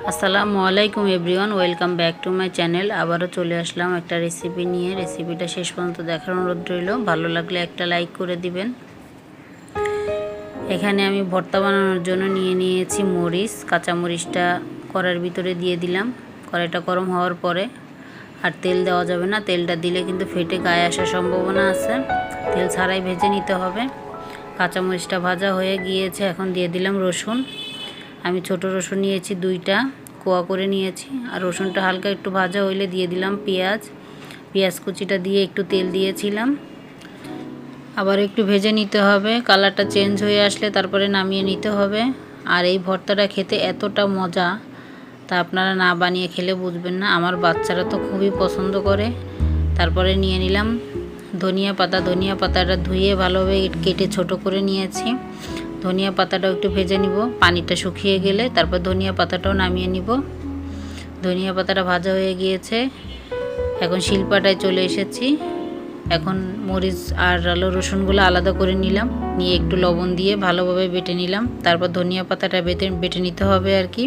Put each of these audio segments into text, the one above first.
আসসালামু আলাইকুম everyone, welcome back to my channel. আবারও চলে আসলাম একটা রেসিপি নিয়ে। রেসিপিটা শেষ পর্যন্ত দেখার অনুরোধ রইল। ভালো লাগলে একটা লাইক করে দিবেন। এখানে আমি ভর্তা বানানোর জন্য নিয়ে নিয়েছি মরিচ। কাঁচা মরিচটা কড়ার ভিতরে দিয়ে দিলাম। কড়াইটা গরম হওয়ার পরে আর তেল দেওয়া যাবে না। তেলটা দিলে কিন্তু ফেটে গায়ে আসার সম্ভাবনা আছে। তেল ছাড়াই ভেজে নিতে হবে। কাঁচামরিচটা ভাজা হয়ে গিয়েছে। এখন দিয়ে দিলাম রসুন। আমি ছোট রসুন নিয়েছি দুইটা, কোয়া করে নিয়েছি। আর রসুনটা হালকা একটু ভাজা হইলে দিয়ে দিলাম পেঁয়াজ। পেঁয়াজ কুচিটা দিয়ে একটু তেল দিয়েছিলাম। আবার একটু ভেজে নিতে হবে। কালারটা চেঞ্জ হয়ে আসলে তারপরে নামিয়ে নিতে হবে। আর এই ভর্তাটা খেতে এতটা মজা তা আপনারা না বানিয়ে খেলে বুঝবেন না। আমার বাচ্চারা তো খুবই পছন্দ করে। তারপরে নিয়ে নিলাম ধনিয়া পাতা। ধনিয়া পাতাটা ধুয়ে ভালোভাবে কেটে ছোট করে নিয়েছি। ধনিয়া পাতাটাও একটু ভেজে নিব। পানিটা শুকিয়ে গেলে তারপর ধনিয়া পাতাটাও নামিয়ে নিব। ধনিয়া পাতাটা ভাজা হয়ে গিয়েছে। এখন শিলপাটায় চলে এসেছি। এখন মরিচ আর আলো রসুনগুলো আলাদা করে নিলাম। নিয়ে একটু লবণ দিয়ে ভালোভাবে বেটে নিলাম। তারপর ধনিয়া পাতাটা বেটে বেটে নিতে হবে আর কি।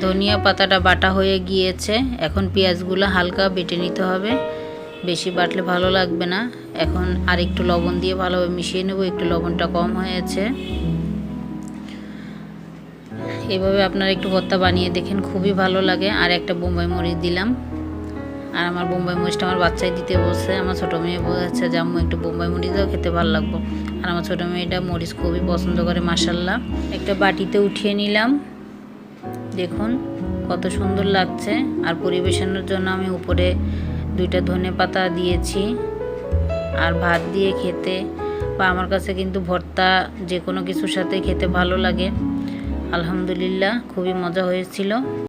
ধনিয়া পাতাটা বাটা হয়ে গিয়েছে। এখন পেঁয়াজগুলো হালকা বেটে নিতে হবে। বেশি বাটলে ভালো লাগবে না। এখন আর একটু লবণ দিয়ে ভালোভাবে মিশিয়ে নেব। একটু লবণটা কম হয়েছে। এভাবে আপনারা একটু ভর্তা বানিয়ে দেখেন, খুবই ভালো লাগে। আর একটা বোম্বাই মরিচ দিলাম। আর আমার বোম্বাই মরিচটা আমার বাচ্চাই দিতে বসে আমার ছোটো মেয়ে বলেছে, যে আম্মু, একটু বোম্বাই মরিচ খেতে ভালো লাগবো। আর আমার ছোটো মেয়েটা মরিচ খুবই পছন্দ করে মাসাল্লাহ একটা বাটিতে উঠিয়ে নিলাম। দেখুন কত সুন্দর লাগছে। আর পরিবেশনের জন্য আমি উপরে দুইটা ধনে পাতা দিয়েছি। আর ভাত দিয়ে খেতে বা আমার কাছে কিন্তু ভর্তা যে কোনো কিছুর সাথে খেতে ভালো লাগে। আলহামদুলিল্লাহ খুবই মজা হয়েছিল।